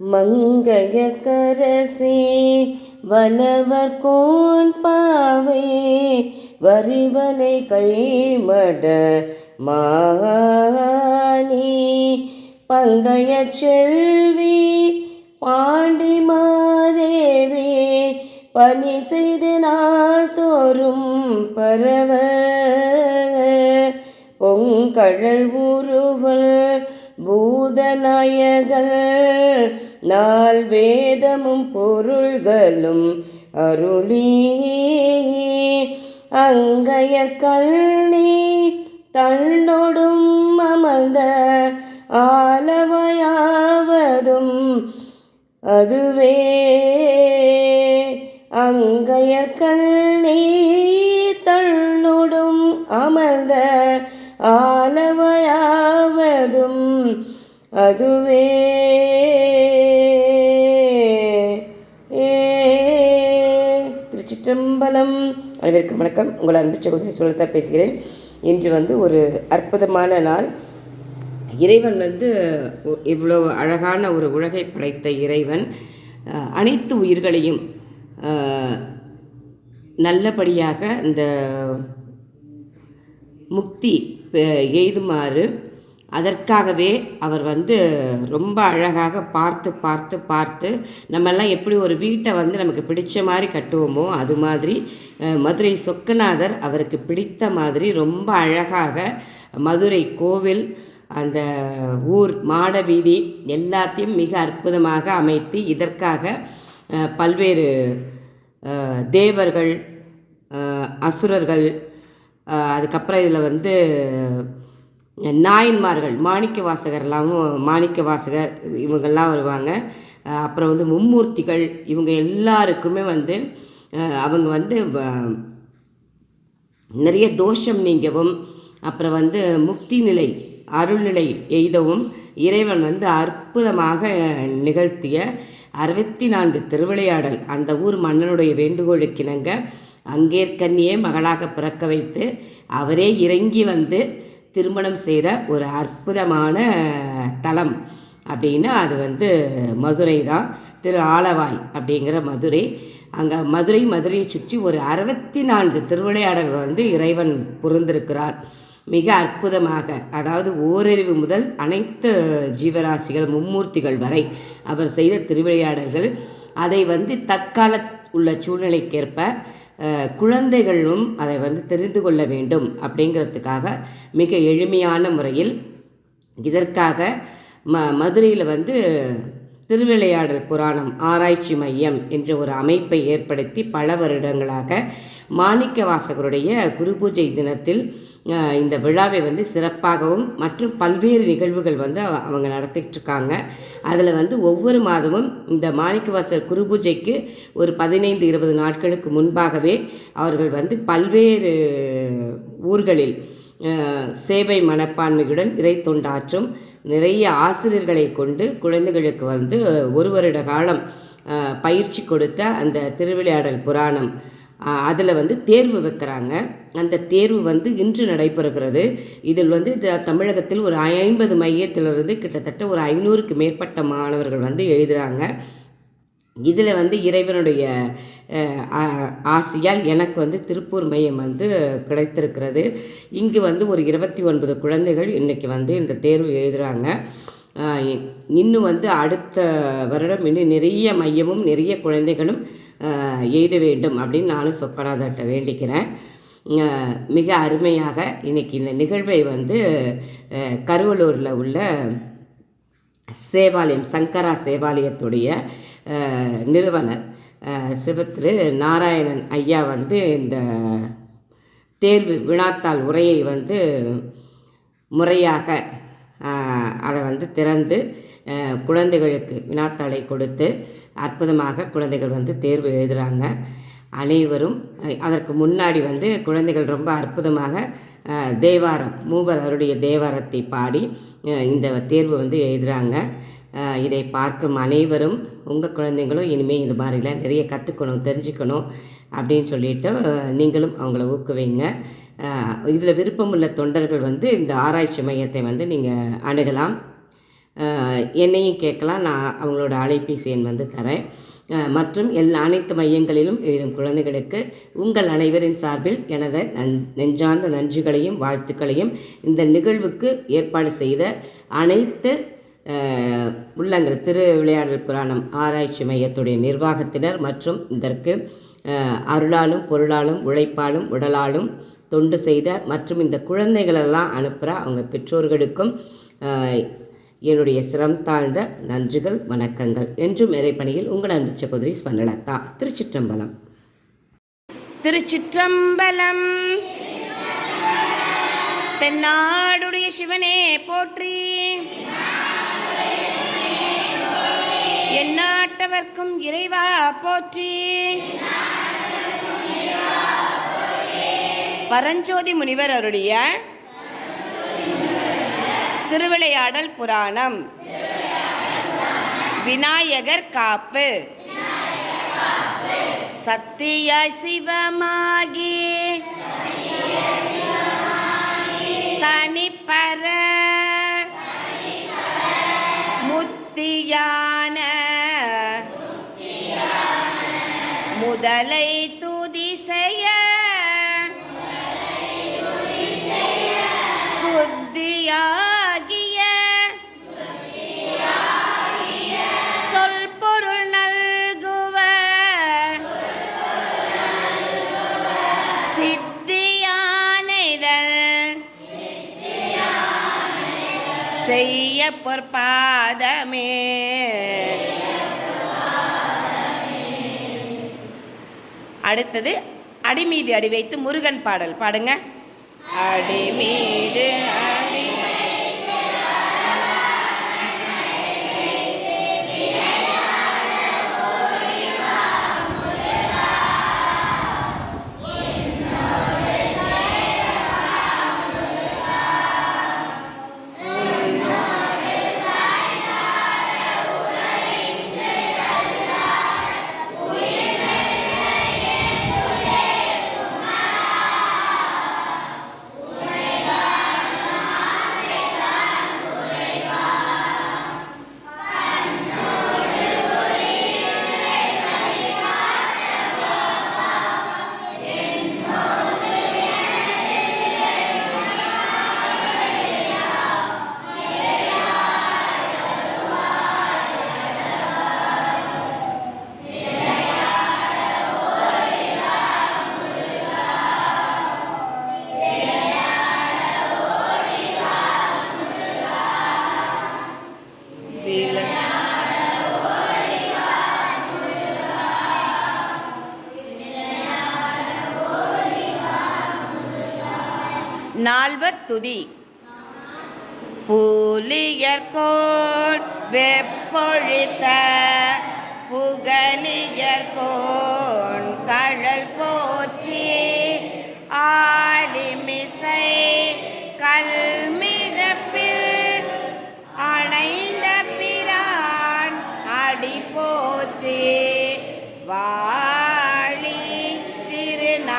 மங்கைய கரசே வலவர் cone Bhave வரிவலை கைமட மானி பங்கைய செல்வி பாண்டி மாதேவி பணி செய்து நாள் தோறும் பரவ. பொங்கழல் உருவர் பூதநாயகல் நாள் வேதமும் பொருள்களும் அருளி. அங்கைய கல்வி தன்னொடும் அமர்ந்த ஆலவையாவதும் அதுவே. அங்கைய கல்னி அதுவே ஏ. திருச்சிற்றம்பலம். அனைவருக்கும் வணக்கம். உங்கள் அன்பு சகோதரி சுலதா பேசுகிறேன். இன்று வந்து ஒரு அற்புதமான நாள். இறைவன் வந்து இவ்வளோ அழகான ஒரு உலகை படைத்த இறைவன். அனைத்து உயிர்களையும் நல்லபடியாக இந்த முக்தி எய்துமாறு அதற்காகவே அவர் வந்து ரொம்ப அழகாக பார்த்து பார்த்து பார்த்து நம்மெல்லாம் எப்படி ஒரு வீட்டை வந்து நமக்கு பிடிச்ச மாதிரி கட்டுவோமோ அது மாதிரி மதுரை சொக்கநாதர் அவருக்கு பிடித்த மாதிரி ரொம்ப அழகாக மதுரை கோவில் அந்த ஊர் மாட வீதி எல்லாத்தையும் மிக அற்புதமாக அமைத்து இதற்காக பல்வேறு தேவர்கள் அசுரர்கள் அதுக்கப்புறம் இதில் வந்து நாயன்மார்கள் மாணிக்க வாசகர்லாம் மாணிக்க வாசகர் இவங்கெல்லாம் வருவாங்க. அப்புறம் வந்து மும்மூர்த்திகள் இவங்க எல்லாருக்குமே வந்து அவங்க வந்து வ- நிறைய தோஷம் நீங்கவும் அப்புறம் வந்து முக்தி நிலை அருள்நிலை எய்தவும் இறைவன் வந்து அற்புதமாக நிகழ்த்திய அறுபத்தி நான்கு திருவிளையாடல் அந்த ஊர் மன்னனுடைய வேண்டுகோளுக்கிணங்க அங்கேற்கண்ணியே மகளாக பிறக்க வைத்து அவரே இறங்கி வந்து திருமணம் செய்த ஒரு அற்புதமான தலம் அப்படின்னா அது வந்து மதுரை தான். திரு ஆலவாய் அப்படிங்கிற மதுரை. அங்கே மதுரை மதுரையை சுற்றி ஒரு அறுபத்தி நான்கு திருவிளையாடல்கள் வந்து இறைவன் புரிந்திருக்கிறார். மிக அற்புதமாக. அதாவது ஓரறிவு முதல் அனைத்து ஜீவராசிகள் மும்மூர்த்திகள் வரை அவர் செய்த திருவிளையாடல்கள். அதை வந்து தற்கால உள்ள சூழ்நிலைக்கேற்ப குழந்தைகளும் அதை வந்து தெரிந்து கொள்ள வேண்டும் அப்படிங்கிறதுக்காக மிக எளிமையான முறையில் இதற்காக ம மதுரையில் வந்து திருவிளையாடல் புராணம் ஆராய்ச்சி மையம் என்ற ஒரு அமைப்பை ஏற்படுத்தி பல வருடங்களாக மாணிக்க வாசகருடைய குரு பூஜை தினத்தில் இந்த விழாவை வந்து சிறப்பாகவும் மற்றும் பல்வேறு நிகழ்வுகள் வந்து அவங்க நடத்திட்டுருக்காங்க. அதில் வந்து ஒவ்வொரு மாதமும் இந்த மாணிக்கவாசர் குருபூஜைக்கு ஒரு பதினைந்து இருபது நாட்களுக்கு முன்பாகவே அவர்கள் வந்து பல்வேறு ஊர்களில் சேவை மனப்பான்மையுடன் இறை தொண்டாற்றும் நிறைய ஆசிரியர்களை கொண்டு குழந்தைகளுக்கு வந்து ஒரு வருட காலம் பயிற்சி கொடுத்த அந்த திருவிளையாடல் புராணம் அதில் வந்து தேர்வு வைக்கிறாங்க. அந்த தேர்வு வந்து இன்று நடைபெறுகிறது. இதில் வந்து தமிழகத்தில் ஒரு ஐம்பது மையத்திலிருந்து கிட்டத்தட்ட ஒரு ஐநூறுக்கு மேற்பட்ட மாணவர்கள் வந்து எழுதுகிறாங்க இதில் வந்து இறைவனுடைய ஆசையால் எனக்கு வந்து திருப்பூர் மையம் வந்து கிடைத்திருக்கிறது. இங்கு வந்து ஒரு இருபத்தி ஒன்பது குழந்தைகள் இன்றைக்கி வந்து இந்த தேர்வு எழுதுகிறாங்க இன்னும் வந்து அடுத்த வருடம் இன்னும் நிறைய மையமும் நிறைய குழந்தைகளும் எய்த வேண்டும் அப்படின்னு நானும் சொக்கநாதர்கிட்ட வேண்டிக்கிறேன். மிக அருமையாக இன்னைக்கு இந்த நிகழ்வை வந்து கருவலூரில் உள்ள சேவாலயம் சங்கரா சேவாலயத்துடைய நிறுவனர் சிவத்திரு நாராயணன் ஐயா வந்து இந்த தேர்வு வினாத்தாள் உரையை வந்து முறையாக அதை வந்து திறந்து குழந்தைகளுக்கு வினாத்தாளை கொடுத்து அற்புதமாக குழந்தைகள் வந்து தேர்வு எழுதுகிறாங்க அனைவரும் அதற்கு முன்னாடி வந்து குழந்தைகள் ரொம்ப அற்புதமாக தேவாரம் மூவர் அவருடைய தேவாரத்தை பாடி இந்த தேர்வு வந்து எழுதுகிறாங்க இதை பார்க்கும் அனைவரும் உங்கள் குழந்தைங்களும் இனிமேல் இந்த மாதிரிலாம் நிறைய கற்றுக்கணும் தெரிஞ்சுக்கணும் அப்படின்னு சொல்லிட்டு நீங்களும் அவங்கள ஊக்குவிங்க. இதில் விருப்பமுள்ள தொண்டர்கள் வந்து இந்த ஆராய்ச்சி மையத்தை வந்து நீங்கள் அணுகலாம். என்னையும் கேட்கலாம். நான் அவங்களோட அலைபேசி எண் வந்து தரேன். மற்றும் எல்லா அனைத்து மையங்களிலும் எழுதும் குழந்தைகளுக்கு உங்கள் அனைவரின் சார்பில் எனது நன் நெஞ்சார்ந்த நன்றிகளையும் வாழ்த்துக்களையும் இந்த நிகழ்வுக்கு ஏற்பாடு செய்த அனைத்து உள்ளங்கள் திரு விளையாடல் புராணம் ஆராய்ச்சி மையத்துடைய நிர்வாகத்தினர் மற்றும் இதற்கு அருளாலும் பொருளாலும் உழைப்பாலும் உடலாலும் தொண்டு செய்த மற்றும் இந்த குழந்தைகளெல்லாம் அனுப்புகிற அவங்க பெற்றோர்களுக்கும் என்னுடைய சிரம் தாழ்ந்த நன்றிகள் வணக்கங்கள். என்றும் இறைப்பணியில் உங்கள் அன்பு சகோதரி ஸ்வர்ணலதா. திருச்சிற்றம்பலம். திருச்சிற்றம்பலம். தென்னாடுடைய சிவனே போற்றி. எந்நாட்டவர்க்கும் இறைவா போற்றி. பரஞ்சோதி முனிவர் அருடைய திருவிளையாடல் புராணம். விநாயகர் காப்பு. சத்தியாய் சிவமாகி. தனிப்பர முத்தியான. முதலை துதி செய்ய செய்ய பாதமே. அடுத்தது அடிமீது அடி வைத்து முருகன் பாடல். பாடுங்க. அடிமீது அடி வில. நால்வர் துதி. புலியர்கோள் வெப்பொழித்த புகலியற்கோன் கழல் போற்றி ஆடிமிசை கல்மி போற்றி வாழி திருநாவலூர்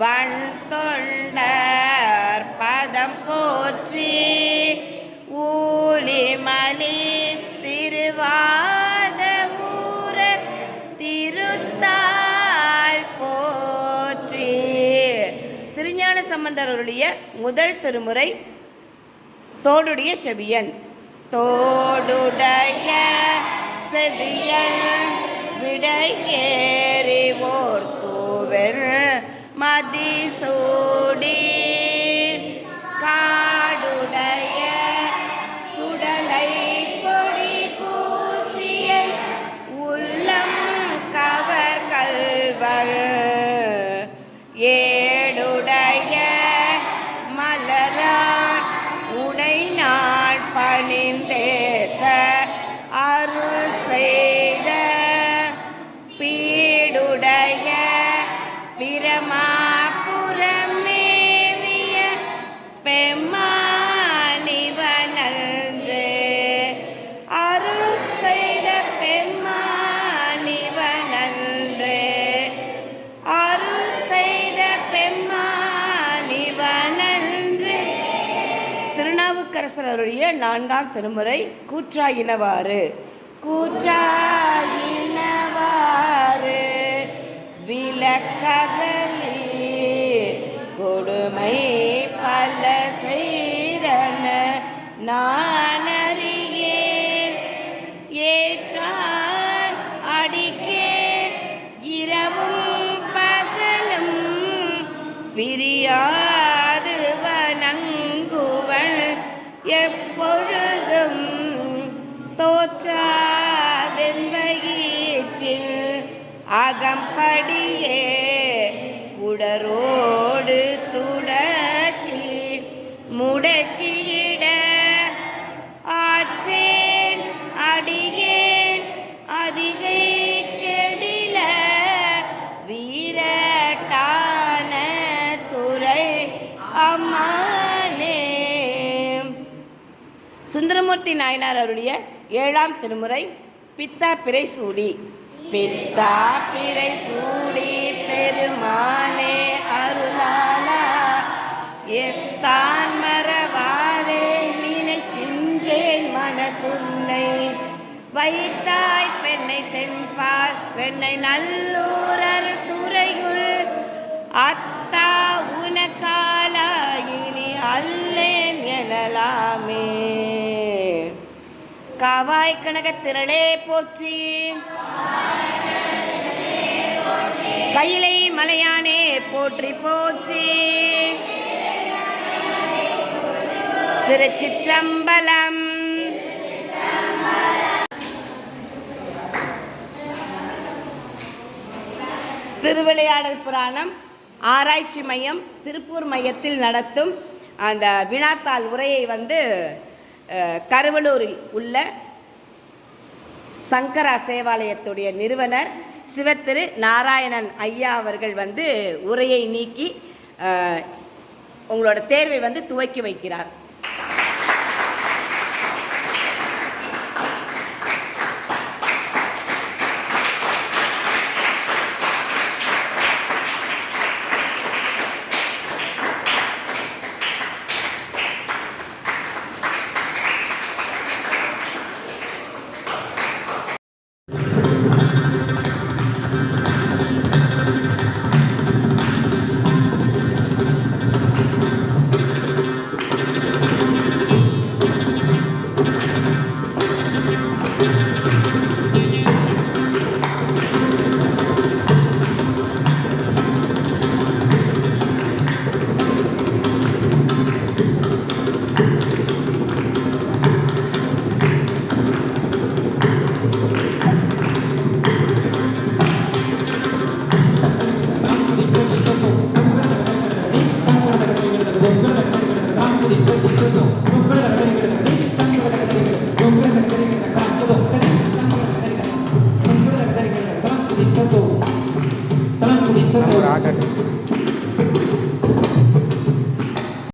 வன் தொண்டர் பதம் போற்றி ஊழிமலி திருவாத ஊர திருத்தாள் போற்றி. திருஞான முதல் திருமுறை தோடுடைய செவியன். தோடுடைய செவியன் விடையேறிவோர் தூவென் மதிசூடி அருளிய நான்காம் திருமுறை கூற்றாயினவாறு. கூற்றாயினவாறு விளக்ககலி கொடுமை பல செய்தன நான் அகம்படியே குடரோடு துடக்கி முடக்கியிட ஆற்றேன் அடியேன் அதிகை கெடில வீரட்டான துறை அம்மானே. சுந்தரமூர்த்தி நாயனார் அருளிய ஏழாம் திருமுறை பித்தா பிறை சூடி. பித்தா பிறை சூடி பெருமானே அருளாலா எத்தான் மறவாதே நினைக்கின்றேன் மனதுன்னை. வைத்தாய் பெண்ணை தென்பால் பெண்ணை நல்லூரர் துறையுள். அத்தா உனக்காலாயினி அல்லேன் எனலாமே. காவாய் கனகத் திரளே போற்றி. கையிலை மலையானே போற்றி போற்றி. திருச்சிற்றம்பலம். திருவிளையாடல் புராணம் ஆராய்ச்சி மையம் திருப்பூர் மையத்தில் நடத்தும் அந்த வினாத்தாள் உரையை வந்து கருவலூரில் உள்ள சங்கரா சேவாலயத்துடைய நிறுவனர் சிவத்திரு நாராயணன் ஐயா அவர்கள் வந்து உரையை நீக்கி உங்களோட தேர்வை வந்து துவக்கி வைக்கிறார்.